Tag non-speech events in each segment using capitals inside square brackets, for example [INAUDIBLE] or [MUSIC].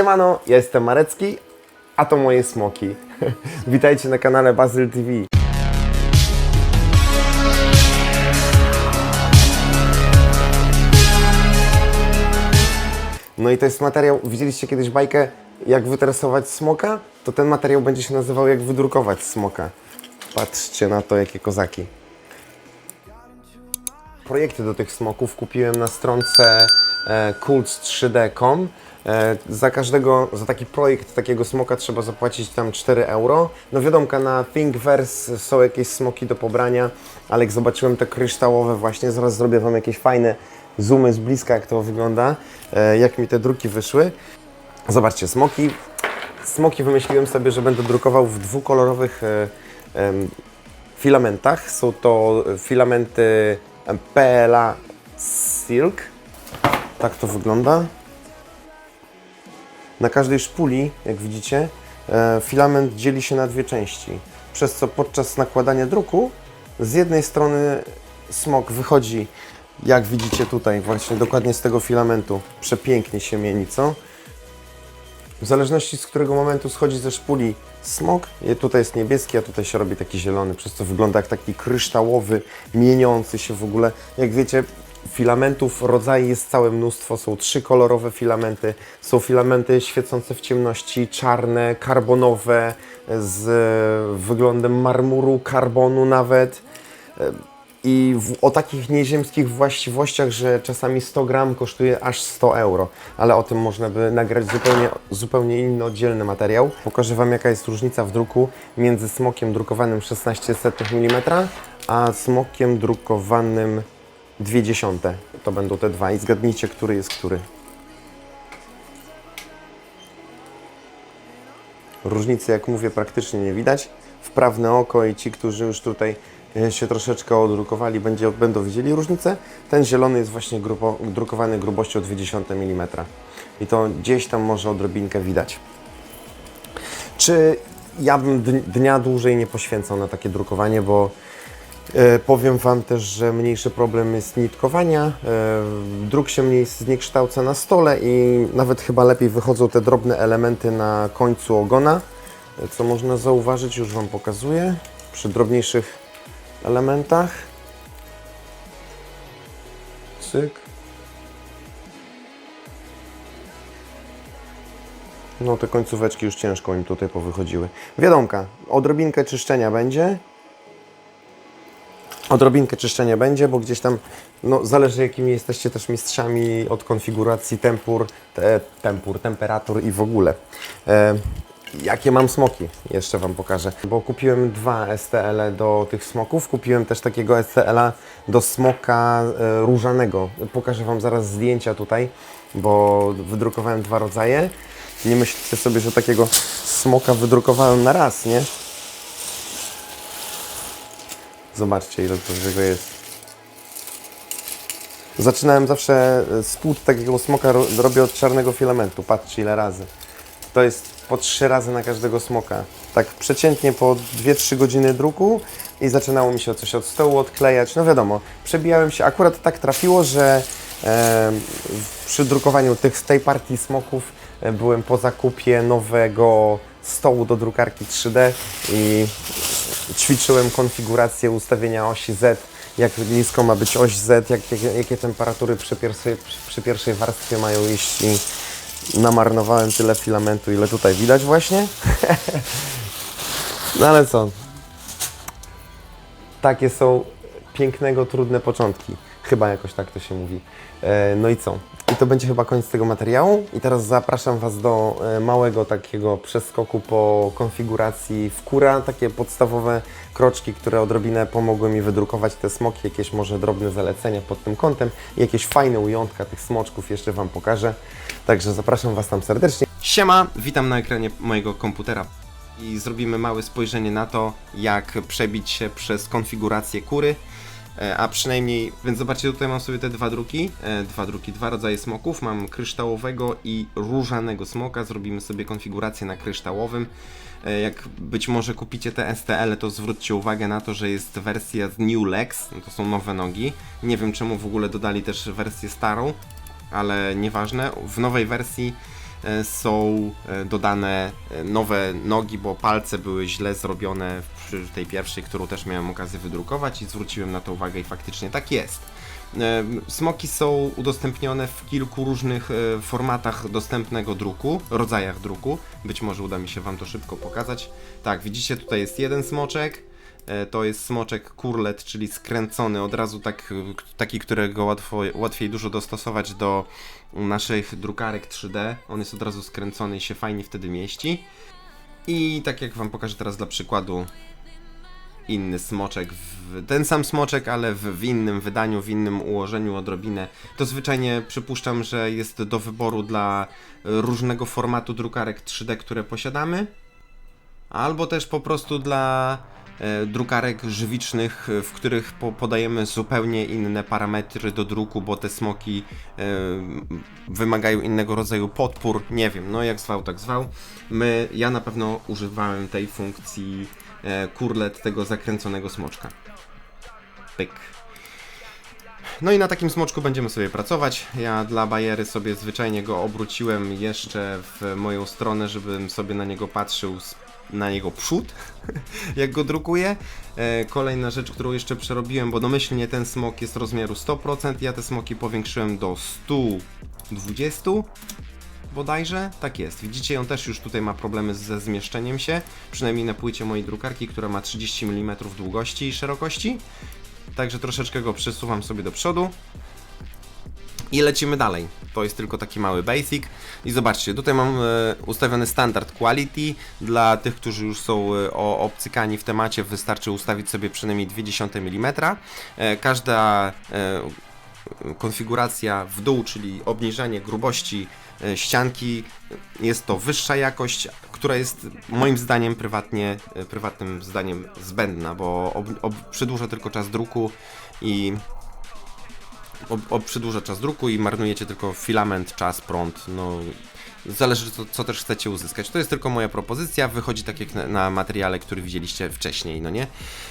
Siemano, ja jestem Marecki, a to moje smoki. [LAUGHS] Witajcie na kanale Bazyl TV. No i to jest materiał, widzieliście kiedyś bajkę jak wytresować smoka? To ten materiał będzie się nazywał jak wydrukować smoka. Patrzcie na to, jakie kozaki. Projekty do tych smoków kupiłem na stronce e, kults3d.com. E, za każdego, za taki projekt takiego smoka trzeba zapłacić tam 4 euro. No wiadomo, na Thingiverse są jakieś smoki do pobrania, ale jak zobaczyłem te kryształowe właśnie, zaraz zrobię Wam jakieś fajne zoomy z bliska, jak to wygląda, e, jak mi te druki wyszły. Zobaczcie, smoki. Smoki wymyśliłem sobie, że będę drukował w dwukolorowych filamentach. Są to filamenty PLA Silk. Tak to wygląda. Na każdej szpuli, jak widzicie, e, filament dzieli się na dwie części. Przez co podczas nakładania druku z jednej strony smok wychodzi, jak widzicie tutaj, właśnie dokładnie z tego filamentu. Przepięknie się mieni, co? W zależności z którego momentu schodzi ze szpuli smok, tutaj jest niebieski, a tutaj się robi taki zielony, przez co wygląda jak taki kryształowy, mieniący się w ogóle. Jak wiecie, filamentów rodzajów jest całe mnóstwo, są trzy kolorowe filamenty, są filamenty świecące w ciemności, czarne, karbonowe, z e, wyglądem marmuru, karbonu nawet. I w, o takich nieziemskich właściwościach, że czasami 100 gram kosztuje aż 100 euro. Ale o tym można by nagrać zupełnie, zupełnie inny, oddzielny materiał. Pokażę Wam, jaka jest różnica w druku między smokiem drukowanym 16 mm, a smokiem drukowanym 0,2. To będą te dwa i zgadnijcie, który jest który. Różnicy, jak mówię, praktycznie nie widać. Wprawne oko i ci, którzy już tutaj e, się troszeczkę odrukowali, będzie, będą widzieli różnicę. Ten zielony jest właśnie drukowany grubością 0,2 mm. I to gdzieś tam może odrobinkę widać. Czy ja bym dn- dnia dłużej nie poświęcał na takie drukowanie, bo Powiem Wam też, że mniejszy problem jest nitkowania. E, Druk się mniej zniekształca na stole i nawet chyba lepiej wychodzą te drobne elementy na końcu ogona, e, co można zauważyć, już Wam pokazuję, przy drobniejszych elementach. Cyk. No te końcóweczki już ciężko im tutaj powychodziły. Wiadomka, odrobinkę czyszczenia będzie, Odrobinkę czyszczenia będzie, bo gdzieś tam, no zależy jakimi jesteście też mistrzami od konfiguracji tempur, te, tempur, temperatur i w ogóle. E, jakie mam smoki? Jeszcze Wam pokażę. Bo kupiłem dwa STL do tych smoków, kupiłem też takiego STL do smoka e, różanego. Pokażę Wam zaraz zdjęcia tutaj, bo wydrukowałem dwa rodzaje. Nie myślcie sobie, że takiego smoka wydrukowałem na raz, nie? Zobaczcie, ile tego jest. Zaczynałem zawsze e, spód takiego smoka ro- robię od czarnego filamentu. Patrzcie ile razy. To jest po trzy razy na każdego smoka. Tak przeciętnie po 2-3 godziny druku i zaczynało mi się coś od stołu odklejać. No wiadomo, przebijałem się. Akurat tak trafiło, że e, przy drukowaniu tych, tej partii smoków e, byłem po zakupie nowego stołu do drukarki 3D i ćwiczyłem konfigurację ustawienia osi Z, jak nisko ma być oś Z, jak, jak, jakie temperatury przy pierwszej, przy pierwszej warstwie mają iść i namarnowałem tyle filamentu, ile tutaj widać właśnie. [LAUGHS] no ale co, takie są pięknego, trudne początki. Chyba jakoś tak to się mówi. E, no i co? I to będzie chyba koniec tego materiału. I teraz zapraszam Was do e, małego takiego przeskoku po konfiguracji wkóra. Takie podstawowe kroczki, które odrobinę pomogły mi wydrukować te smoki. Jakieś może drobne zalecenia pod tym kątem. I jakieś fajne ujątka tych smoczków jeszcze Wam pokażę. Także zapraszam Was tam serdecznie. Siema, witam na ekranie mojego komputera i zrobimy małe spojrzenie na to, jak przebić się przez konfigurację kury, a przynajmniej, więc zobaczcie, tutaj mam sobie te dwa druki, e, dwa druki, dwa rodzaje smoków, mam kryształowego i różanego smoka, zrobimy sobie konfigurację na kryształowym. E, Jak być może kupicie te STL, to zwróćcie uwagę na to, że jest wersja z New Legs, no to są nowe nogi. Nie wiem czemu w ogóle dodali też wersję starą, ale nieważne. W nowej wersji e, są e, dodane e, nowe nogi, bo palce były źle zrobione przy tej pierwszej, którą też miałem okazję wydrukować i zwróciłem na to uwagę i faktycznie tak jest. E, Smoki są udostępnione w kilku różnych e, formatach dostępnego druku, rodzajach druku. Być może uda mi się Wam to szybko pokazać. Tak, widzicie, tutaj jest jeden smoczek. E, To jest smoczek kurlet, czyli skręcony, od razu tak, e, taki, którego łatwo, łatwiej dużo dostosować do naszych drukarek 3D. On jest od razu skręcony i się fajnie wtedy mieści. I tak jak Wam pokażę teraz dla przykładu, inny smoczek, w, ten sam smoczek, ale w, w innym wydaniu, w innym ułożeniu odrobinę. To zwyczajnie przypuszczam, że jest do wyboru dla różnego formatu drukarek 3D, które posiadamy, albo też po prostu dla drukarek żywicznych, e, w których po, podajemy zupełnie inne parametry do druku, bo te smoki e, wymagają innego rodzaju podpór, nie wiem, no jak zwał, tak zwał. My, ja na pewno używałem tej funkcji e, kurlet tego zakręconego smoczka. Pyk. No i na takim smoczku będziemy sobie pracować. Ja dla bajery sobie zwyczajnie go obróciłem jeszcze w moją stronę, żebym sobie na niego patrzył z, na jego przód, [LAUGHS] jak go drukuję. E, kolejna rzecz, którą jeszcze przerobiłem, bo domyślnie ten smok jest rozmiaru 100%, ja te smoki powiększyłem do 120 bodajże. Tak jest. Widzicie, on też już tutaj ma problemy ze zmieszczeniem się, przynajmniej na płycie mojej drukarki, która ma 30 mm długości i szerokości. Także troszeczkę go przesuwam sobie do przodu. I lecimy dalej. To jest tylko taki mały basic. I zobaczcie, tutaj mam e, ustawiony standard quality. Dla tych, którzy już są e, obcykani w temacie, wystarczy ustawić sobie przynajmniej 0,2 mm. E, każda konfiguracja w dół, czyli obniżanie grubości ścianki, jest to wyższa jakość, która jest moim zdaniem prywatnie, prywatnym zdaniem zbędna, bo ob, ob, przedłuża tylko czas druku i ob, przedłuża czas druku i marnujecie tylko filament, czas, prąd, no zależy co, co też chcecie uzyskać. To jest tylko moja propozycja, wychodzi tak jak na, na materiale, który widzieliście wcześniej, no nie?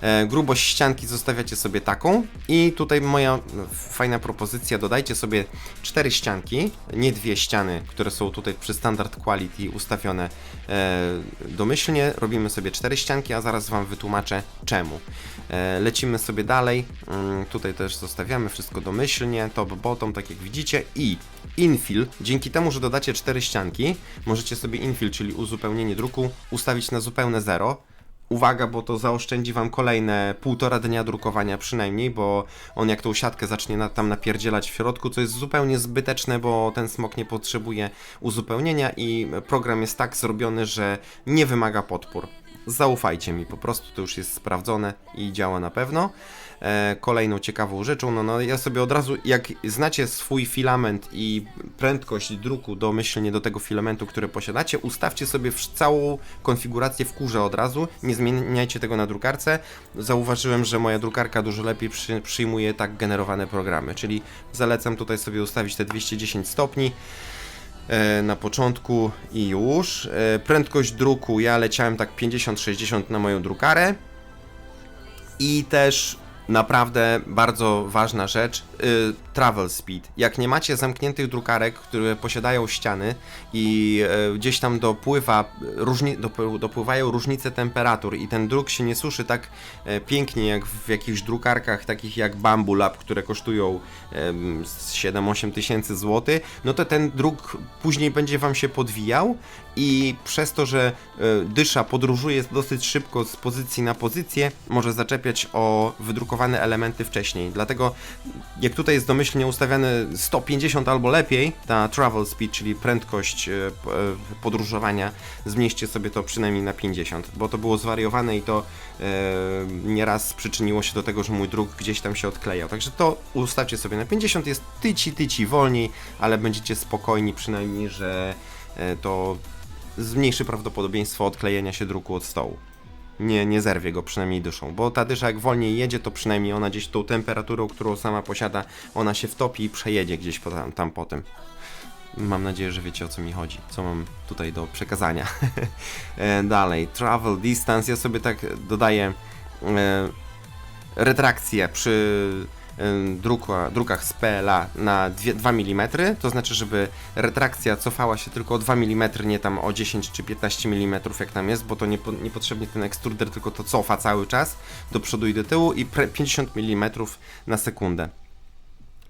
E, grubość ścianki zostawiacie sobie taką. I tutaj moja no, fajna propozycja, dodajcie sobie cztery ścianki, nie dwie ściany, które są tutaj przy standard quality ustawione e, domyślnie, robimy sobie cztery ścianki, a zaraz Wam wytłumaczę czemu. E, lecimy sobie dalej, mm, tutaj też zostawiamy wszystko domyślnie, top, bottom, tak jak widzicie. I infill, dzięki temu, że dodacie cztery ścianki, możecie sobie infill, czyli uzupełnienie druku, ustawić na zupełne zero. Uwaga, bo to zaoszczędzi Wam kolejne półtora dnia drukowania przynajmniej, bo on jak tą siatkę zacznie na, tam napierdzielać w środku, co jest zupełnie zbyteczne, bo ten smok nie potrzebuje uzupełnienia i program jest tak zrobiony, że nie wymaga podpór. Zaufajcie mi, po prostu to już jest sprawdzone i działa na pewno. E, kolejną ciekawą rzeczą, no, no ja sobie od razu, jak znacie swój filament i prędkość druku domyślnie do tego filamentu, który posiadacie, ustawcie sobie całą konfigurację w kurze od razu, nie zmieniajcie tego na drukarce. Zauważyłem, że moja drukarka dużo lepiej przy, przyjmuje tak generowane programy, czyli zalecam tutaj sobie ustawić te 210 stopni na początku i już. E, Prędkość druku ja leciałem tak 50-60 na moją drukarę. I też naprawdę bardzo ważna rzecz, y, travel speed. Jak nie macie zamkniętych drukarek, które posiadają ściany i y, gdzieś tam dopływa, różni, dopły, dopływają różnice temperatur i ten druk się nie suszy tak e, pięknie jak w jakichś drukarkach takich jak Bambu Lab, które kosztują z 7-8 tysięcy złotych, no to ten druk później będzie Wam się podwijał i przez to, że e, dysza podróżuje dosyć szybko z pozycji na pozycję, może zaczepiać o wydrukowane elementy wcześniej. Dlatego jak tutaj jest domyślnie ustawiane 150 albo lepiej, ta travel speed, czyli prędkość e, e, podróżowania, zmieście sobie to przynajmniej na 50, bo to było zwariowane i to e, nieraz przyczyniło się do tego, że mój druk gdzieś tam się odklejał. Także to ustawcie sobie na 50, jest tyci, tyci wolniej, ale będziecie spokojni przynajmniej, że to zmniejszy prawdopodobieństwo odklejenia się druku od stołu. Nie, nie zerwie go przynajmniej dyszą, bo ta dysza jak wolniej jedzie, to przynajmniej ona gdzieś tą temperaturą, którą sama posiada, ona się wtopi i przejedzie gdzieś po tam, tam. Mam nadzieję, że wiecie o co mi chodzi, co mam tutaj do przekazania. [LAUGHS] E, Dalej, travel distance, ja sobie tak dodaję e, retrakcję przy drukach z PLA na dwie- 2 mm, to znaczy, żeby retrakcja cofała się tylko o 2 mm, nie tam o 10 czy 15 mm jak tam jest, bo to niepo, niepotrzebnie ten ekstruder tylko to cofa cały czas do przodu i do tyłu i pre- 50 mm na sekundę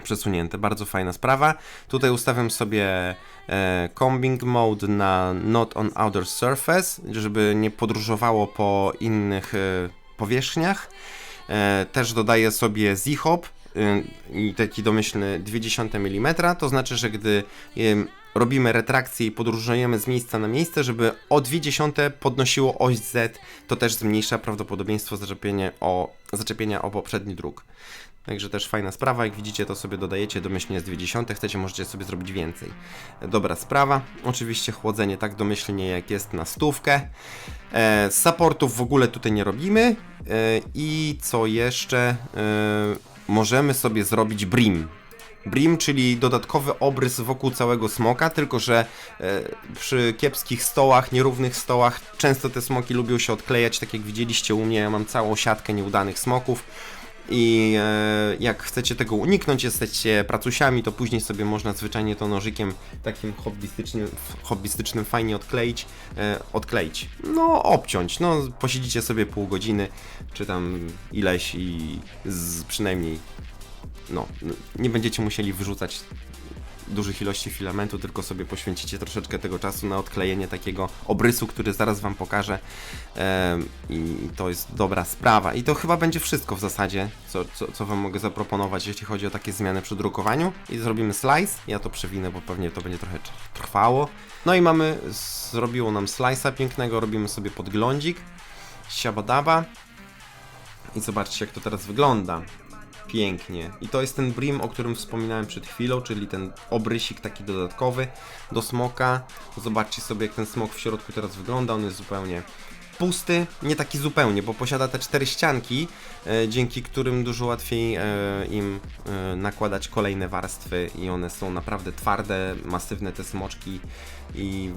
przesunięte. Bardzo fajna sprawa. Tutaj ustawiam sobie e, combing mode na not on outer surface, żeby nie podróżowało po innych e, powierzchniach. E, też dodaję sobie z-hop y, i taki domyślny 0,2 mm, to znaczy, że gdy robimy retrakcję i podróżujemy z miejsca na miejsce, żeby o 0,2 podnosiło oś Z, to też zmniejsza prawdopodobieństwo zaczepienia o, zaczepienia o poprzedni druk. Także też fajna sprawa, jak widzicie to sobie dodajecie domyślnie z 0,2, chcecie możecie sobie zrobić więcej. Dobra sprawa, oczywiście chłodzenie tak domyślnie jak jest na stówkę. E, supportów w ogóle tutaj nie robimy e, i co jeszcze, e, możemy sobie zrobić brim. Brim, czyli dodatkowy obrys wokół całego smoka, tylko że e, przy kiepskich stołach, nierównych stołach często te smoki lubią się odklejać, tak jak widzieliście u mnie, ja mam całą siatkę nieudanych smoków. I e, jak chcecie tego uniknąć, jesteście pracusiami, to później sobie można zwyczajnie to nożykiem takim hobbystycznym, hobbystycznym fajnie odkleić, e, odkleić. No, obciąć. No, posiedzicie sobie pół godziny, czy tam ileś i z, przynajmniej no, nie będziecie musieli wyrzucać dużych ilości filamentu, tylko sobie poświęcicie troszeczkę tego czasu na odklejenie takiego obrysu, który zaraz Wam pokażę. I to jest dobra sprawa. I to chyba będzie wszystko w zasadzie, co, co, co Wam mogę zaproponować, jeśli chodzi o takie zmiany przy drukowaniu. I zrobimy slice. Ja to przewinę, bo pewnie to będzie trochę trwało. No i mamy, zrobiło nam slice'a pięknego, robimy sobie podglądzik. Siabadaba. I zobaczcie, jak to teraz wygląda pięknie. I to jest ten brim, o którym wspominałem przed chwilą, czyli ten obrysik taki dodatkowy do smoka. Zobaczcie sobie, jak ten smok w środku teraz wygląda. On jest zupełnie pusty, nie taki zupełnie, bo posiada te cztery ścianki, e, dzięki którym dużo łatwiej e, im e, nakładać kolejne warstwy i one są naprawdę twarde, masywne te smoczki i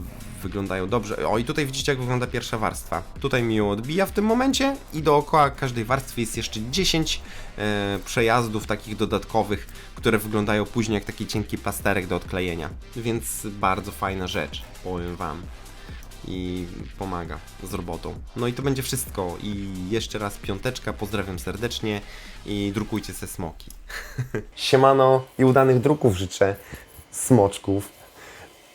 wyglądają dobrze. O i tutaj widzicie jak wygląda pierwsza warstwa. Tutaj mi ją odbija w tym momencie i dookoła każdej warstwy jest jeszcze 10 e, przejazdów takich dodatkowych, które wyglądają później jak taki cienki plasterek do odklejenia. Więc bardzo fajna rzecz, powiem wam i pomaga z robotą. No i to będzie wszystko. I jeszcze raz piąteczka, pozdrawiam serdecznie i drukujcie se smoki. [LAUGHS] Siemano i udanych druków życzę, smoczków.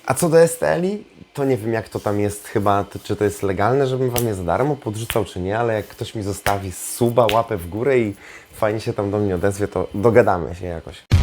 A co do STL-i, to nie wiem jak to tam jest chyba, to, czy to jest legalne, żebym Wam je za darmo podrzucał, czy nie, ale jak ktoś mi zostawi suba, łapę w górę i fajnie się tam do mnie odezwie, to dogadamy się jakoś.